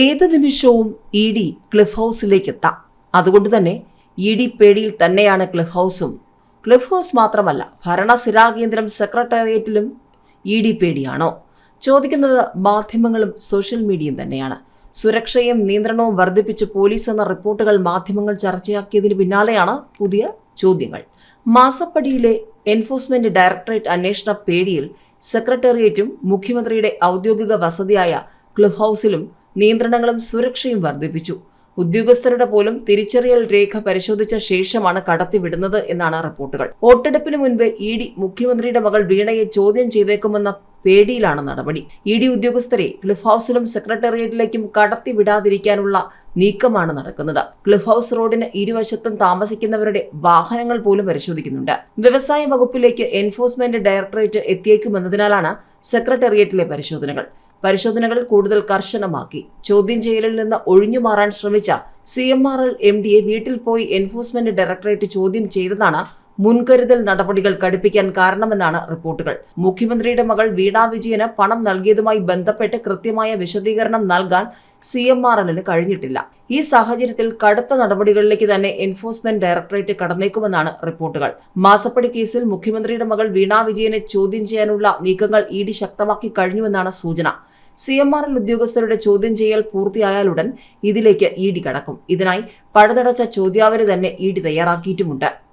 ഏത് നിമിഷവും E D cliff ഹൗസിലേക്ക് എത്താം അതുകൊണ്ട് തന്നെ ഇ ഡി പേടിയിൽ തന്നെയാണ് ക്ലിഫ് ഹൗസും. ക്ലിഫ് ഹൗസ് മാത്രമല്ല ഭരണസിരാ കേന്ദ്രം സെക്രട്ടേറിയറ്റിലും ഇ ഡി പേടിയാണോ? ചോദിക്കുന്നത് മാധ്യമങ്ങളും സോഷ്യൽ മീഡിയയും തന്നെയാണ്. സുരക്ഷയും നിയന്ത്രണവും വർദ്ധിപ്പിച്ച് പോലീസ് എന്ന റിപ്പോർട്ടുകൾ മാധ്യമങ്ങൾ ചർച്ചയാക്കിയതിന് പിന്നാലെയാണ് പുതിയ ചോദ്യങ്ങൾ. മാസപ്പടിയിലെ എൻഫോഴ്സ്മെന്റ് ഡയറക്ടറേറ്റ് അന്വേഷണ പേടിയിൽ സെക്രട്ടേറിയറ്റും മുഖ്യമന്ത്രിയുടെ ഔദ്യോഗിക വസതിയായ ക്ലിഫ് ഹൗസിലും നിയന്ത്രണങ്ങളും സുരക്ഷയും വർദ്ധിപ്പിച്ചു. ഉദ്യോഗസ്ഥരുടെ പോലും തിരിച്ചറിയൽ രേഖ പരിശോധിച്ച ശേഷമാണ് കടത്തിവിടുന്നത് എന്നാണ് റിപ്പോർട്ടുകൾ. വോട്ടെടുപ്പിന് മുൻപ് ഇ ഡി മുഖ്യമന്ത്രിയുടെ മകൾ വീണയെ ചോദ്യം ചെയ്തേക്കുമെന്ന പേടിയിലാണ് നടപടി. ഇ ഡി ഉദ്യോഗസ്ഥരെ ക്ലിഫ് ഹൗസിലും സെക്രട്ടേറിയറ്റിലേക്കും കടത്തിവിടാതിരിക്കാനുള്ള നീക്കമാണ് നടക്കുന്നത്. ക്ലിഫ് ഹൗസ് റോഡിന് ഇരുവശത്തും താമസിക്കുന്നവരുടെ വാഹനങ്ങൾ പോലും പരിശോധിക്കുന്നുണ്ട്. വ്യവസായ വകുപ്പിലേക്ക് എൻഫോഴ്സ്മെന്റ് ഡയറക്ടറേറ്റ് എത്തിയേക്കുമെന്നതിനാലാണ് സെക്രട്ടേറിയറ്റിലെ പരിശോധനകൾ. പരിശോധനകൾ കൂടുതൽ കർശനമാക്കി. ചോദ്യം ചെയ്യലിൽ നിന്ന് ഒഴിഞ്ഞു മാറാൻ ശ്രമിച്ച C M R L M ഡിയെ വീട്ടിൽ പോയി എൻഫോഴ്സ്മെന്റ് ഡയറക്ടറേറ്റ് ചോദ്യം ചെയ്തതാണ് മുൻകരുതൽ നടപടികൾ കടുപ്പിക്കാൻ കാരണമെന്നാണ് റിപ്പോർട്ടുകൾ. മുഖ്യമന്ത്രിയുടെ മകൾ വീണ വിജയന് പണം നൽകിയതുമായി ബന്ധപ്പെട്ട് കൃത്യമായ വിശദീകരണം നൽകാൻ സി എം ആർ എല്ലിന് കഴിഞ്ഞിട്ടില്ല. ഈ സാഹചര്യത്തിൽ കടുത്ത നടപടികളിലേക്ക് തന്നെ എൻഫോഴ്സ്മെന്റ് ഡയറക്ടറേറ്റ് കടന്നേക്കുമെന്നാണ് റിപ്പോർട്ടുകൾ. മാസപ്പടി കേസിൽ മുഖ്യമന്ത്രിയുടെ മകൾ വീണ വിജയനെ ചോദ്യം ചെയ്യാനുള്ള നീക്കങ്ങൾ ഇ ഡി ശക്തമാക്കി കഴിഞ്ഞുവെന്നാണ് സൂചന. സി എം ആർ എൽ ഉദ്യോഗസ്ഥരുടെ ചോദ്യം ചെയ്യൽ പൂർത്തിയായാലുടൻ ഇതിലേക്ക് ഇ ഡി കടക്കും. ഇതിനായി പഴുതടച്ച ചോദ്യാവലി തന്നെ ഇ ഡി തയ്യാറാക്കിയിട്ടുമുണ്ട്.